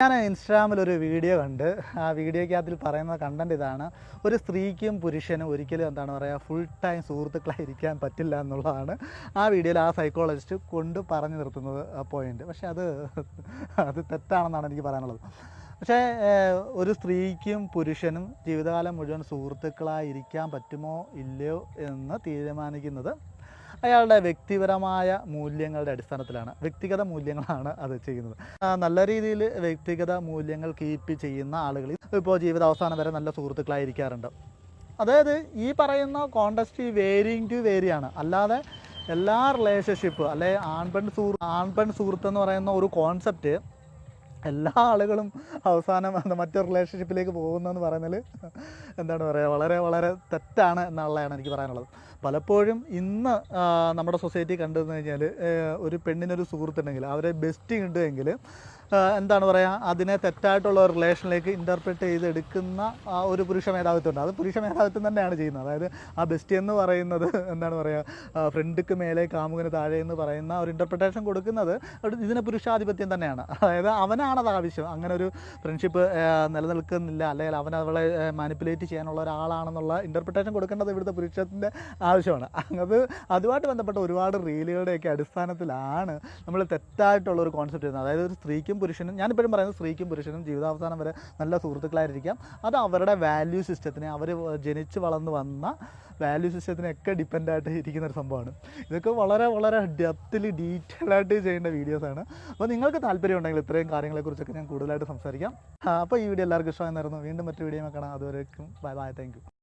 ഞാൻ ഇൻസ്റ്റാഗ്രാമിൽ ഒരു വീഡിയോ കണ്ട് ആ വീഡിയോയ്ക്കകത്തിൽ പറയുന്ന കണ്ടന്റ് ഇതാണ്. ഒരു സ്ത്രീക്കും പുരുഷനും ഒരിക്കലും എന്താണ് പറയുക ഫുൾ ടൈം സുഹൃത്തുക്കളായിരിക്കാൻ പറ്റില്ല എന്നുള്ളതാണ് ആ വീഡിയോയിൽ ആ സൈക്കോളജിസ്റ്റ് കൊണ്ട് പറഞ്ഞു നിർത്തുന്നത് പോയിന്റ് പക്ഷെ അത് അത് തെറ്റാണെന്നാണ് എനിക്ക് പറയാനുള്ളത്. പക്ഷേ ഒരു സ്ത്രീക്കും പുരുഷനും ജീവിതകാലം മുഴുവൻ സുഹൃത്തുക്കളായിരിക്കാൻ പറ്റുമോ ഇല്ലയോ എന്ന് തീരുമാനിക്കുന്നത് അയാളുടെ വ്യക്തിപരമായ മൂല്യങ്ങളുടെ അടിസ്ഥാനത്തിലാണ് വ്യക്തിഗത മൂല്യങ്ങളാണ് അത് ചെയ്യുന്നത്. നല്ല രീതിയിൽ വ്യക്തിഗത മൂല്യങ്ങൾ കീപ്പ് ചെയ്യുന്ന ആളുകൾ ഇപ്പോൾ ജീവിത അവസാനം വരെ നല്ല സുഹൃത്തുക്കളായിരിക്കാറുണ്ട്. അതായത് ഈ പറയുന്ന കോണ്ടസ്റ്റ് വേരിങ് ടു വേരിയാണ് അല്ലാതെ എല്ലാ റിലേഷൻഷിപ്പ് അല്ലെ ആൺപെൺ സുഹൃ ആൺപെൺ സുഹൃത്ത് എന്ന് പറയുന്ന ഒരു കോൺസെപ്റ്റ് എല്ലാ ആളുകളും അവസാനം മറ്റൊരു റിലേഷൻഷിപ്പിലേക്ക് പോകുന്നതെന്ന് പറയുന്നതിൽ എന്താണ് പറയുക വളരെ വളരെ തെറ്റാണ് എന്നുള്ളതാണ് എനിക്ക് പറയാനുള്ളത്. പലപ്പോഴും ഇന്ന് നമ്മുടെ സൊസൈറ്റി കണ്ടെന്ന് കഴിഞ്ഞാൽ ഒരു പെണ്ണിനൊരു സുഹൃത്തുണ്ടെങ്കിൽ അവരെ ബെസ്റ്റ് ഉണ്ടെങ്കിൽ എന്താണ് പറയുക അതിനെ തെറ്റായിട്ടുള്ള ഒരു റിലേഷനിലേക്ക് ഇന്റർപ്രറ്റ് ചെയ്തെടുക്കുന്ന ഒരു പുരുഷ മേധാവിത്വമുണ്ട്. അത് പുരുഷ മേധാവിത്വം തന്നെയാണ് ചെയ്യുന്നത്. അതായത് ആ ബെസ്റ്റ് എന്ന് പറയുന്നത് എന്താണ് പറയുക ഫ്രണ്ടിക്ക് മേലെ കാമുകന് താഴെ എന്ന് പറയുന്ന ഒരു ഇന്റർപ്രിട്ടേഷൻ കൊടുക്കുന്നത് ഇതിന് പുരുഷാധിപത്യം തന്നെയാണ്. അതായത് അവനാണത് ആവശ്യം. അങ്ങനെ ഒരു ഫ്രണ്ട്ഷിപ്പ് നിലനിൽക്കുന്നില്ല. അല്ലെങ്കിൽ അവൻ അവളെ മാനിപ്പുലേറ്റ് ചെയ്യാനുള്ള ഒരാളാണെന്നുള്ള ഇന്റർപ്രിട്ടേഷൻ കൊടുക്കേണ്ടത് ഇവിടുത്തെ പുരുഷത്തിന്റെ ആവശ്യമാണ്. അത് അതുമായിട്ട് ബന്ധപ്പെട്ട ഒരുപാട് റീലുകളുടെയൊക്കെ അടിസ്ഥാനത്തിലാണ് നമ്മൾ തെറ്റായിട്ടുള്ള ഒരു കോൺസെപ്റ്റ് ചെയ്യുന്നത് അതായത് ഒരു സ്ത്രീക്കും പുരുഷനും ഞാനിപ്പോഴും പറയുന്നത് സ്ത്രീക്കും പുരുഷനും ജീവിതാവസാനം വരെ നല്ല സുഹൃത്തുക്കളായിരിക്കാം. അത് അവരുടെ വാല്യൂ സിസ്റ്റത്തിനെ അവർ ജനിച്ച് വളർന്നു വന്ന വാല്യൂ സിസ്റ്റത്തിനൊക്കെ ഡിപ്പെൻഡായിട്ട് ഇരിക്കുന്ന ഒരു സംഭവമാണ്. ഇതൊക്കെ വളരെ വളരെ ഡെപ്തിൽ ഡീറ്റെയിൽ ആയിട്ട് ചെയ്യേണ്ട വീഡിയോസാണ് അപ്പോൾ നിങ്ങൾക്ക് താല്പര്യം ഉണ്ടെങ്കിൽ ഇത്രയും കാര്യങ്ങളെക്കുറിച്ചൊക്കെ ഞാൻ കൂടുതലായിട്ട് സംസാരിക്കാം. അപ്പോൾ ഈ വീഡിയോ എല്ലാവർക്കും ഇഷ്ടമായിരുന്നു വീണ്ടും മറ്റൊരു വീഡിയോ കാണാം. അതുവരേക്കും ബൈ ബൈ താങ്ക്